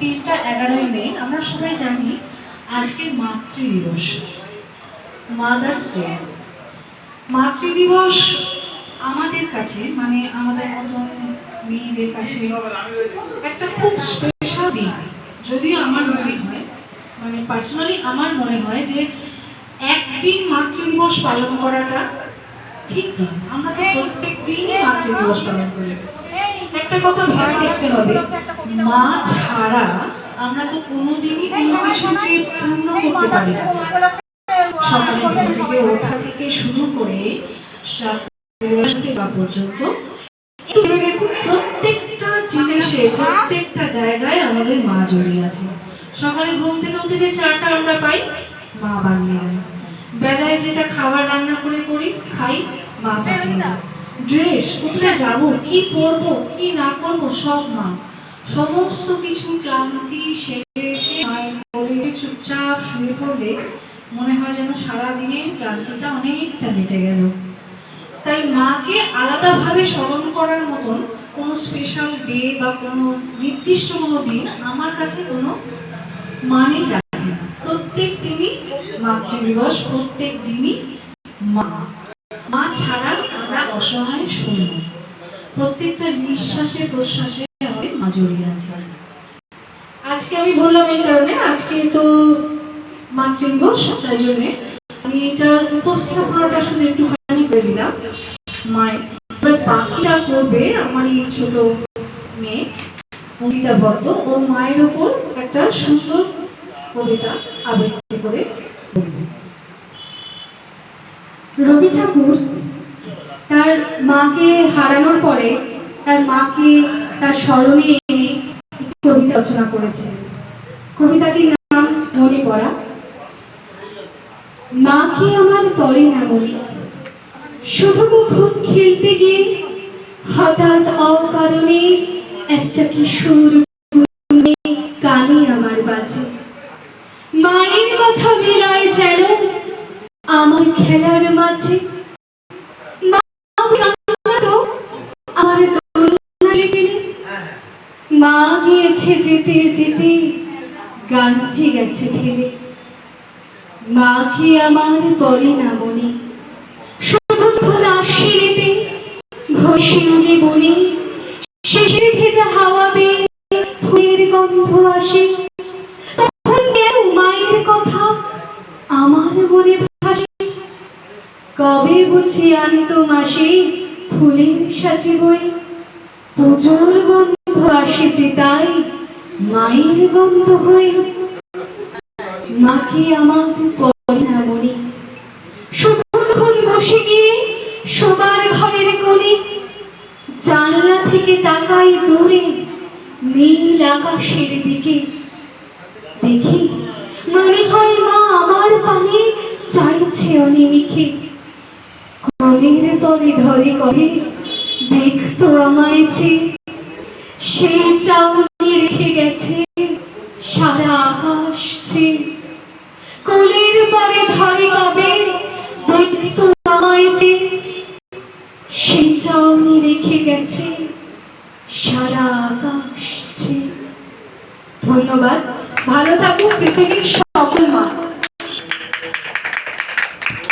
তিনটা এগারোই মে, আমরা সবাই জানি আজকে মাতৃ দিবস মাদার্স ডে মাতৃ দিবস আমাদের কাছে মানে আমাদের মতন মেয়েদের কাছে একটা খুব স্পেশাল দিন। যদিও আমার মনে হয় মানে পার্সোনালি আমার মনে হয় যে একদিন মাতৃ দিবস পালন করাটা ঠিক নয়। আমরা প্রত্যেক দিনই মাতৃ দিবস পালন করি। একটা কথা ভেবে দেখতে হবে। মা ছাড়া আমরা তো কোনোদিনই কোনো কিছুকে পূর্ণ করতে পারি না। সকালে ঘুম থেকে ওঠা থেকে শুরু করে পর্যন্ত প্রত্যেকটা জিনিসে, প্রত্যেকটা জায়গায় আমাদের মা জড়িয়ে আছে। সকালে ঘুম থেকে উঠে যে চাটা আমরা পাই, মা বানিয়ে বেলায় যেটা খাবার রান্না করে করি, খাই, মা দেয়। ড্রেস, কোথায় যাব, কি পরবো কি না করব, সব মা। সমস্ত কিছু ক্লান্তি, সেরে এসে মায়ের চুপচাপ শুয়ে পড়লে মনে হয় যেন সারাদিনের ক্লান্তিটা অনেকটা মেটে গেল। তাই মাকে আলাদাভাবে স্মরণ করার মতন কোনো স্পেশাল ডে বা কোনো নির্দিষ্ট কোনো দিন আমার কাছে কোনো মানে রাখে না। প্রত্যেক দিনই মাতৃ দিবস প্রত্যেক দিনই মা ছাড়া আমরা অসহায় শূন্য প্রত্যেকটা নিঃশ্বাসে, প্রশ্বাসে আমাদের মা জড়িয়ে আছে। আজকে আমি বললাম এই কারণে, আজকে তো মাতৃ দিবস, তাই জন্যে আমি এটার উপস্থাপনাটা শুধু একটুখানি করে দিলাম। মায়ের বাকিটা করবে, আমার এই ছোট মেয়ে অঙ্কিতা বর্দ ওর মায়ের ওপর একটা সুন্দর কবিতা আবৃত্তি করে রবি ঠাকুর তার মাকে হারানোর পরে তার মাকে তার স্মরণে এনে একটি কবিতা রচনা করেছে। কবিতাটির নাম মনে পড়া মাকে আমার পড়ে না মনে শুধু কখন খেলতে গিয়ে হঠাৎ অকারণে একটা কিশোর কানে আমার বাজে। মায়ের কথা মেলায় যেন আমার খেলার মাঝে মা তো আমার দোলনা লেগে নেই। মা গিয়েছে যেতে যেতে গানটি গেছে ফেলে মাকে আমার পড়ে না মনে মায়ের কথা আমার কবে বুঝি আনত মাসে ফুলের সাজে বই পুজোর গন্ধ আসে যে তাই মায়ের গন্ধ হয়ে। মাকে মনে। বসে গিয়ে শোবার ঘরের কোণে জানলা থেকে তাকাই দূরে নীল আকাশের দিকে। দেখি মনে হয় মা আমার পানে চাইছে অনিমিকে কলের তলে ধরে করে দেখতো আমায় যে সেই চাউনি রেখে গেছে, সারা আকাশ কোলের পরে ধরে কবে যে। সেই চাউনি রেখে গেছে, সারা আকাশ ধন্যবাদ। ভালো থাকুন পৃথিবীর